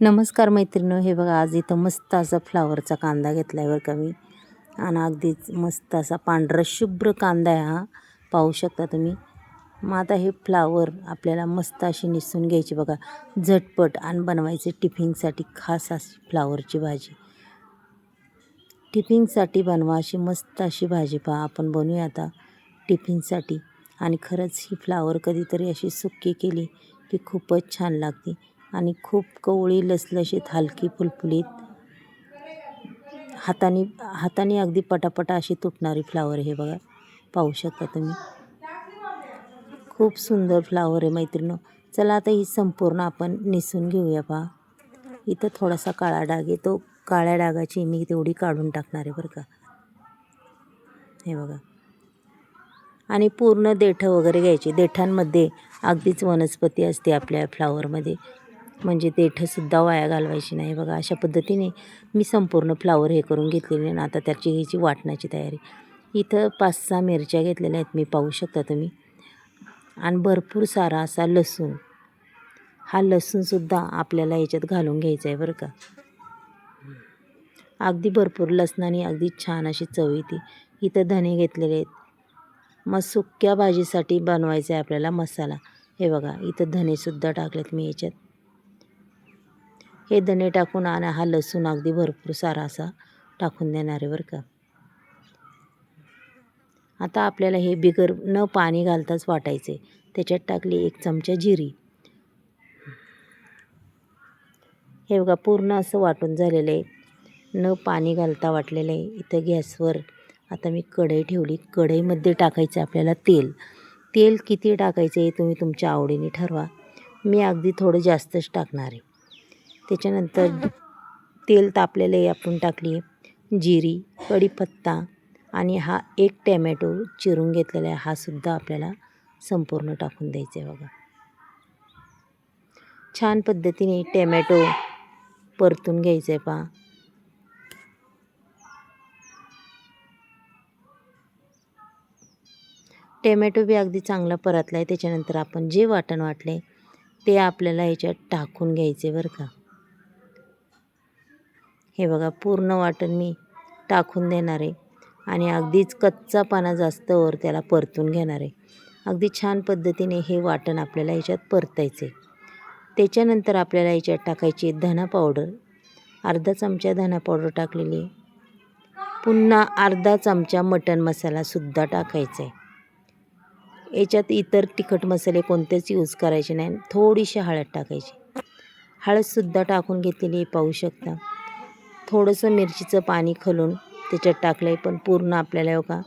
नमस्कार मैत्रिणी हे बघा आज इथं मस्त असा फ्लावरचा कांदा घेतला आहे बरं का मी. आणि अगदीच मस्त असा पांढरा शुभ्र कांदा आहे हा. पाहू शकता तुम्ही. मग आता हे फ्लावर आपल्याला मस्त अशी निसून घ्यायची बघा. झटपट आणि बनवायचे टिफिनसाठी खास अशी फ्लावरची भाजी. टिफिनसाठी बनवा अशी मस्त अशी भाजी पहा. आपण बनवूया आता टिफिनसाठी. आणि खरंच ही फ्लावर कधीतरी अशी सुक्की केली की खूपच छान लागते. आणि खूप कवळी लसलशीत हलकी फुलफुलीत. हाताने हाताने अगदी पटापटा अशी तुटणारी फ्लावर हे बघा. पाहू शकता तुम्ही. खूप सुंदर फ्लावर आहे मैत्रिणी. चला आता ही संपूर्ण आपण निसून घेऊया पहा. इथं थोडासा काळा डाग आहे. तो काळ्या डागाची मी तेवढी काढून टाकणार आहे बरं का. हे बघा. आणि पूर्ण देठं वगैरे घ्यायची. देठांमध्ये अगदीच वनस्पती असते आपल्या फ्लावरमध्ये म्हणजे देठंसुद्धा वाया घालवायची नाही. बघा अशा पद्धतीने मी संपूर्ण फ्लावर हे करून घेतलेले आणि आता त्याची ह्याची वाटण्याची तयारी. इथं पाच सहा मिरच्या घेतलेल्या आहेत मी पाहू शकता तुम्ही. आणि भरपूर सारा असा लसूण. हा लसूणसुद्धा आपल्याला याच्यात घालून घ्यायचा आहे बरं का. अगदी भरपूर लसणाने अगदी छान अशी चव येते. इथं धने घेतलेले आहेत. मग सुक्या भाजीसाठी बनवायचा आहे आपल्याला मसाला. हे बघा इथं धनेसुद्धा टाकलेत मी याच्यात हे दणे टाकून आणि हा लसूण अगदी भरपूर सारा असा टाकून देणार आहे बरं का. आता आपल्याला हे बिगर न पाणी घालताच वाटायचे. त्याच्यात टाकली एक चमचा जिरी. हे बघा पूर्ण असं वाटून झालेलं आहे. न पाणी घालता वाटलेलं आहे. इथं गॅसवर आता मी कढई ठेवली. कढईमध्ये टाकायचं आपल्याला तेल. तेल किती टाकायचं आहे तुम्ही तुमच्या आवडीने ठरवा. मी अगदी थोडं जास्तच टाकणार आहे. त्याच्यानंतर तेल तापलेलंही आपण टाकली आहे. जिरी कढीपत्ता आणि हा एक टॅमॅटो चिरून घेतलेला आहे. हा सुद्धा आपल्याला संपूर्ण टाकून द्यायचा आहे बघा. छान पद्धतीने टॅमॅटो परतून घ्यायचं आहे पहा. टॅमॅटो बी अगदी चांगला परतला आहे त्याच्यानंतर आपण जे वाटण वाटले ते आपल्याला याच्यात टाकून घ्यायचे बरं का. हे बघा पूर्ण वाटण मी टाकून देणार आहे. आणि अगदीच कच्चा पाना जास्त वर त्याला परतून घेणार आहे. अगदी छान पद्धतीने हे वाटण आपल्याला याच्यात परतायचं आहे. त्याच्यानंतर आपल्याला याच्यात टाकायची धना पावडर. अर्धा चमचा धना पावडर टाकलेली आहे. पुन्हा अर्धा चमचा मटण मसालासुद्धा टाकायचा आहे. याच्यात इतर तिखट मसाले कोणतेच यूज करायचे नाही. थोडीशी हळद टाकायची. हळदसुद्धा टाकून घेतलेली पाहू शकता. थोडंसं मिरचीचं पाणी खलून त्याच्यात टाकलं आहे पण पूर्ण आपल्याला हो का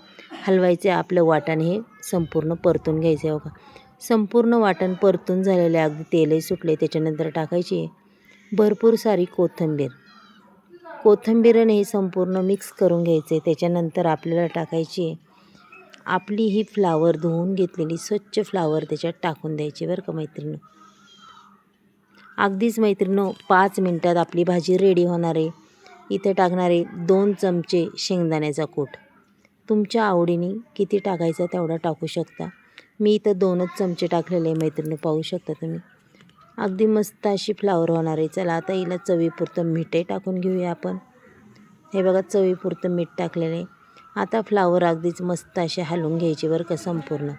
हलवायचं आहे आपलं वाटण हे संपूर्ण परतून घ्यायचं आहे हो का संपूर्ण वाटण परतून झालेलं आहे अगदी तेलही सुटले त्याच्यानंतर टाकायची आहे भरपूर सारी कोथिंबीर. कोथिंबीरने हे संपूर्ण मिक्स करून घ्यायचे त्याच्यानंतर आपल्याला टाकायची आपली ही फ्लावर धुवून घेतलेली स्वच्छ फ्लावर त्याच्यात टाकून द्यायची बरं का मैत्रिणी. अगदीच मैत्रिणी पाच मिनटात आपली भाजी रेडी होणार आहे. इथे टाकणारे दोन चमचे शेंगदाण्याचा कूट. तुमच्या आवडीने किती टाकायचा तेवढा टाकू शकता. मी इथं दोनच चमचे टाकलेले मैत्रिणी पाहू शकता तुम्ही. अगदी मस्त अशी फ्लावर होणार आहे. चला आता हिला चवीपुरतं मीठही टाकून घेऊया आपण. हे बघा चवीपुरतं मीठ टाकलेलं आहे. आता फ्लावर अगदीच मस्त असे हलवून घ्यायचे बरं का संपूर्ण.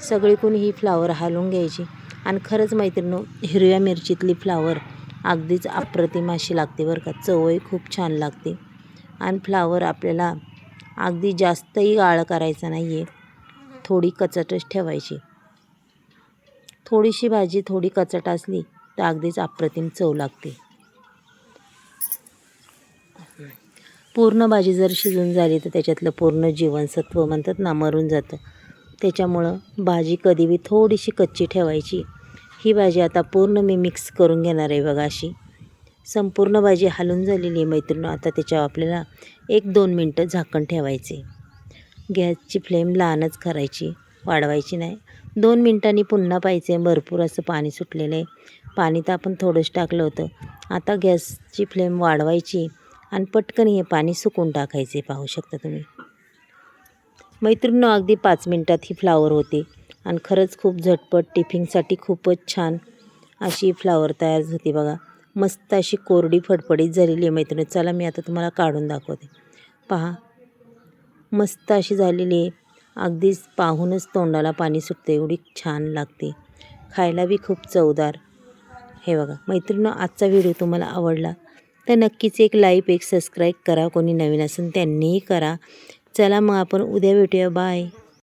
सगळीकडून ही फ्लावर हलवून घ्यायची. आणि खरंच मैत्रिणी हिरव्या मिरचीतली फ्लावर अगदीच अप्रतिम अशी लागते बरं का. चवही खूप छान लागते. आणि फ्लावर आपल्याला अगदी जास्तही गाळ करायचा नाही आहे थोडी कचटच ठेवायची. थोडीशी भाजी थोडी कचट असली तर अगदीच अप्रतिम चव लागते. पूर्ण भाजी जर शिजून झाली तर त्याच्यातलं पूर्ण जीवनसत्व म्हणतात ना मरून जातं. त्याच्यामुळं भाजी कधी बी थोडीशी कच्ची ठेवायची. ही भाजी आता पूर्ण मी मिक्स करून घेणार आहे बघा अशी. संपूर्ण भाजी हलून झालेली आहे मैत्रिणी आता त्याच्यावर आपल्याला एक दोन मिनटं झाकण ठेवायचे. गॅसची फ्लेम लहानच करायची वाढवायची नाही. दोन मिनटांनी पुन्हा पाहिजे भरपूर असं पाणी सुटलेलं आहे. पाणी तर आपण थोडंच टाकलं होतं. आता गॅसची फ्लेम वाढवायची आणि पटकन हे पाणी सुकून टाकायचे. पाहू शकता तुम्ही. मैत्रिणी अगदी पाच मिनटात ही फ्लावर होते. आणि खरंच खूप झटपट टिफिनसाठी खूपच छान अशी फ्लावर तयार होती बघा. मस्त अशी कोरडी फडफडीत झालेली आहे मैत्रिणी. चला मी आता तुम्हाला काढून दाखवते. पहा. मस्त अशी झालेली आहे. अगदीच पाहूनच तोंडाला पाणी सुटते एवढी छान लागते. खायला बी खूप चवदार. हे बघा. मैत्रिणी आजचा व्हिडिओ तुम्हाला आवडला तर नक्कीच एक लाईक एक सबस्क्राईब करा. कोणी नवीन असेल त्यांनीही करा. चला मग आपण उद्या भेटूया. बाय.